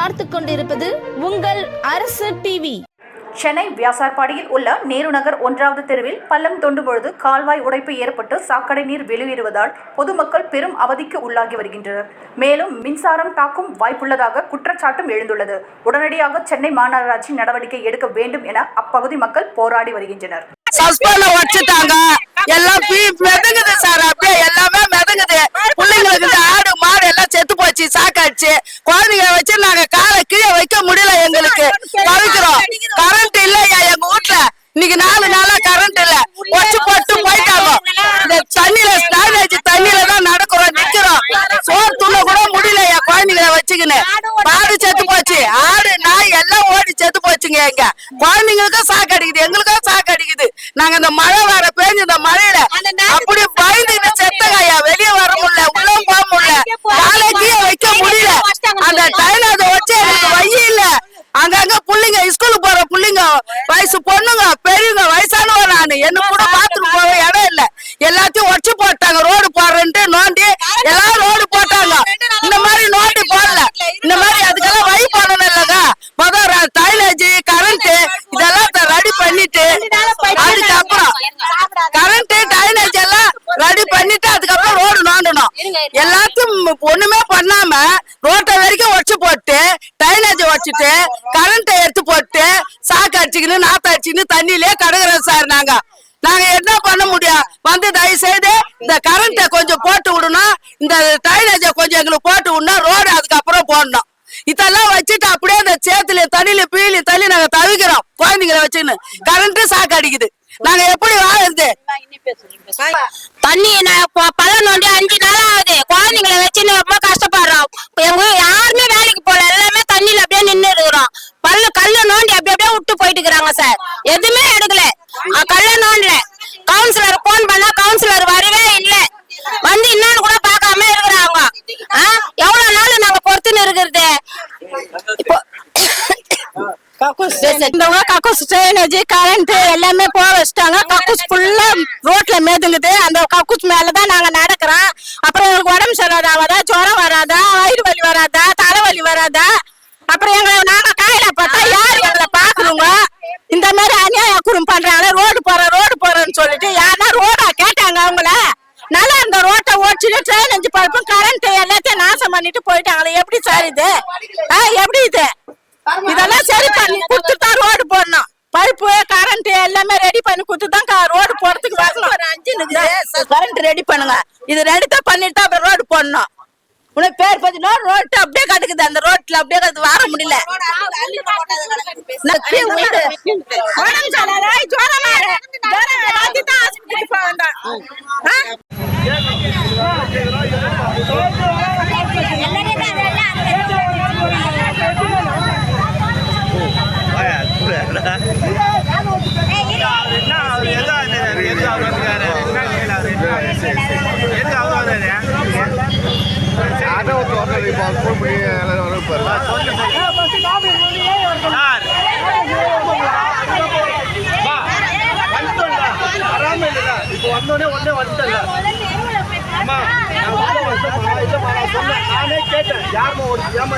பார்த்து கொண்டிருப்பது உங்கள் அரசு டிவி சென்னை வியாசார்பாடியில் உள்ள நேரு நகர் ஒன்றாவது தெருவில் பள்ளம் தோண்டும் பொழுது கால்வாய் உடைப்பு ஏற்பட்டு சாக்கடை நீர் வெளியேறுவதால் பொதுமக்கள் பெரும் அவதிக்கு உள்ளாகி வருகின்றனர். மேலும் மின்சாரம் தாக்கும் வாய்ப்புள்ளதாக குற்றச்சாட்டும் எழுந்துள்ளது. உடனடியாக சென்னை மாநகராட்சி நடவடிக்கை எடுக்க வேண்டும் என அப்பகுதி மக்கள் போராடி வருகின்றனர் சஸ்பெண்ட்ல வச்சுட்டாங்க எல்லாம் பீ மிதங்குது சார் அப்படியே எல்லாமே மிதங்குது பிள்ளைங்களுக்கு இந்த ஆடு மாடு எல்லாம் செத்து போச்சு சாக்காச்சு குழந்தைங்க வச்சு நாங்க காலை கீழே வைக்க முடியல எங்களுக்கு. தவிக்கிறோம் கரண்ட் இல்லையா எங்க வீட்டுல இன்னைக்கு நாலு நாளா கரண்ட் இல்ல. வச்சு போட்டு போயிட்டாங்க. இந்த தண்ணியில ஸ்டாண்டேஜ் தண்ணியில தான் நடக்கிறோம். நிக்கிறோம். சோறு துண்ண கூட முடியல என் குழந்தைங்களை வச்சுக்கின்னு. மாடு செத்து போச்சு. ஆடு நாய் எல்லாம் ஓடி செத்து போச்சுங்க எங்க குழந்தைங்களுக்கும் சாக்கு அடிக்குது. எங்களுக்கும் சாக்கு அடிக்குது. நாங்க இந்த மழை வர பேஞ்சு இந்த மழையில அப்படி பயந்துட்டு செத்தகையா வெளியே வர முடியல உள்ள போக முடியல காலைக்கே வைக்க முடியல அந்த டைல அதை வச்சு எனக்கு வழி இல்ல அங்கங்க பிள்ளைங்க ஸ்கூலுக்கு போற பிள்ளைங்க வயசு பொண்ணுங்க பெரியவங்க வயசானவங்க நானு. என்ன கூட பாத்துட்டு போக இடம் இல்ல. எல்லாத்தையும் உடச்சு போட்டாங்க. ரோடு போடுறேன்ட்டு நோண்டி எல்லாம் ரோடு போட்டாங்க. இந்த மாதிரி நோண்டி போடல. இந்த மாதிரி அதுக்கெல்லாம் வழி போடணும் இல்லங்க. முதல் டைலேஜ் கரண்ட் இதெல்லாம் ரெடி பண்ணிட்டு அதுக்கப்புறம் கரண்ட் டைலேஜ் எல்லாம் ரெடி பண்ணிட்டு எல்லாத்தையும் ஒண்ணுமே பண்ணாம ரோட்டை வரைக்கும் வச்சு போட்டு டைலேஜ் வச்சுட்டு கரண்ட் எடுத்து போட்டு சாக்கு அடிச்சுக்கின்னு நாத்த அடிச்சுக்கின்னு தண்ணியிலே கடக்குறோம் சார் நாங்க. நாங்க என்ன பண்ண முடியும்? வந்து தயவு செய்து இந்த கரண்ட்டை கொஞ்சம் போட்டு விடணும். இந்த டைலேஜ கொஞ்சம் எங்களுக்கு போட்டு விடணும். ரோடு அதுக்கப்புறம் போடணும். இதெல்லாம் வச்சுட்டு அப்படியே இந்த சேத்துல தண்ணியில பீலி தள்ளி நாங்க தவிக்கிறோம். குழந்தைங்களை வச்சுன்னு கரண்ட் சாக்கு அடிக்குது. நாங்க எப்படி வாழுறது? தண்ணி நான் ப- பள்ளம் நோண்டி அஞ்சு நாள் ஆகுது வச்சுன்னு ரொம்ப கஷ்டப்படுறோம். எங்க யாருமே வேலைக்கு போல. எல்லாமே தண்ணியில அப்படியே நின்று இருக்கிறோம். பல்லு கல்ல நோண்டி அப்படி அப்படியே விட்டு போயிட்டு இருக்கிறாங்க சார். எதுவுமே எடுக்கல. கல்ல நோண்டல. கவுன்சிலர் போன் பண்ணா கவுன்சிலர் வரவே இல்ல. வந்து என்னன்னு கூட பார்க்காம இருக்கிறாங்க? எவ்வளவு நாள் நாங்க பொறுத்துன்னு இருக்கிறது? இப்போ கக்கூஸ் ட்ரைனேஜ் கரண்ட் எல்லாமே போக வச்சுட்டாங்க. கக்கூஸ் ஃபுல்லா ரோட்ல மேதுங்குது. அந்த கக்கூஸ் மேலதான் நாங்க நடக்கிறோம். வராதா? தலைவலி வராதா? அப்புறம் எங்களை நாங்க காயில பார்த்தா யாரு எங்களை பாக்குறோங்க இந்த மாதிரி அநியாய குறும் பண்றாங்க. ரோடு போற ரோடு போறேன்னு சொல்லிட்டு யாருன்னா ரோடா கேட்டாங்க அவங்கள. நல்லா இருந்த ரோட்டை ஓடிச்சுட்டு ட்ரெயின் அஞ்சு பழப்பும் கரண்ட் எல்லாத்தையும் நாசம் பண்ணிட்டு போயிட்டாங்களே. எப்படி சார் இது? ஆ, எப்படி இது? இதெல்லாம் சரி பண்ணி கொடுத்துட்டு தான் ரோடு போடணும். பைப்பு கரண்ட் எல்லாமே ரெடி பண்ணி கொடுத்து தான் ரோடு போறதுக்கு வரணும். கரண்ட் ரெடி பண்ணுங்க. இது ரெடி தான் பண்ணிட்டு தான் அப்புறம் ரோடு போடணும். உனக்கு பேர் பார்த்தீங்கன்னா ரோட்டு அப்படியே கிடக்குது அந்த ரோட்ல அப்படியே கிடக்குது வர முடியல நக்கி விட்டு. உடம்பு சரியில்லை, ஜுரம் வேற. ஜுரம் வேற, அதுதான் ஆஸ்பத்திரிக்கு போக வேண்டாம். ஆ? ஆட்டோ ஓட்டுறவர் இப்போ ஃபோன் பண்ணி எல்லாரும் வர பாருங்க இப்போ வந்தோடனே உடனே வந்துட்டல அம்மா நானே கேட்டேன் ஒரு ஏமா